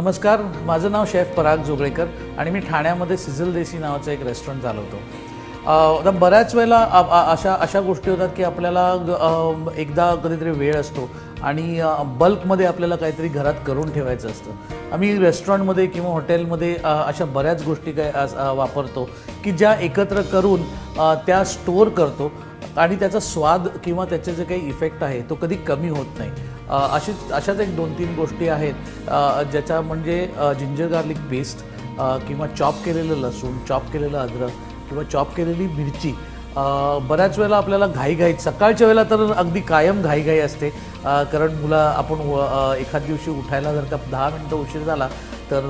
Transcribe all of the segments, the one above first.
नमस्कार माझं नाव शेफ पराग जोगळेकर आणि मी ठाण्यामध्ये सिझल देसी नावाचं एक रेस्टॉरंट चालवतो. आता बऱ्याच वेळेला अशा अशा गोष्टी होतात की आपल्याला एकदा कधीतरी वेळ असतो आणि बल्कमध्ये आपल्याला काहीतरी घरात करून ठेवायचं असतं. आम्ही रेस्टॉरंटमध्ये किंवा हॉटेलमध्ये अशा बऱ्याच गोष्टी काय अस- वापरतो की ज्या एकत्र करून त्या स्टोअर करतो आणि त्याचा स्वाद किंवा त्याचे जे काही इफेक्ट आहे तो कधी कमी होत नाही. अ, अशी अशाच एक दोन तीन गोष्टी आहेत ज्याच्या म्हणजे जिंजर गार्लिक पेस्ट किंवा चॉप केलेलं लसूण चॉप केलेलं अद्रक किंवा चॉप केलेली मिरची बऱ्याच वेळेला आपल्याला घाईघाई सकाळच्या वेळेला तर अगदी कायम घाईघाई असते. कारण मुला आपण व- एखाद दिवशी उठायला जर का दहा मिनटं उशीर झाला तर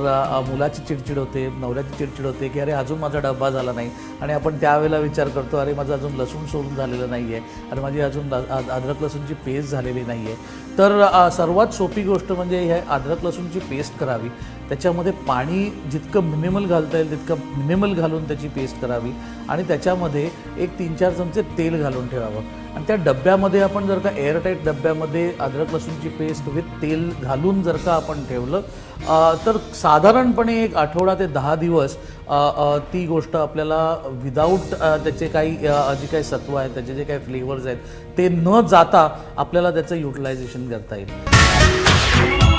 मुलाची चिडचिड होते नवऱ्याची चिडचिड होते की अरे अजून माझा डब्बा झाला नाही. आणि आपण त्यावेळेला विचार करतो अरे माझं अजून लसूण सोडून झालेलं नाही आहे आणि माझी अजून अद्रक लसूणची पेस्ट झालेली नाही आहे तर सर्वात सोपी गोष्ट म्हणजे हे अद्रक लसूणची पेस्ट करावी. त्याच्यामध्ये पाणी जितकं मिनिमल घालता येईल तितकं मिनिमल घालून त्याची पेस्ट करावी. आणि त्याच्यामध्ये एक तीन चार चमचे तेल घालून ठेवावं. आणि त्या डब्यामध्ये आपण जर का एअरटाईट डब्यामध्ये अद्रक लसूणची पेस्ट विथ तेल घालून जर का आपण ठेवलं तर साधारणपणे एक आठवडा ते दहा दिवस ती गोष्ट आपल्याला विदाऊट त्याचे काही जे काही सत्व आहेत त्याचे जे काही फ्लेवर्स आहेत ते न जाता आपल्याला त्याचं युटिलायझेशन करता येईल.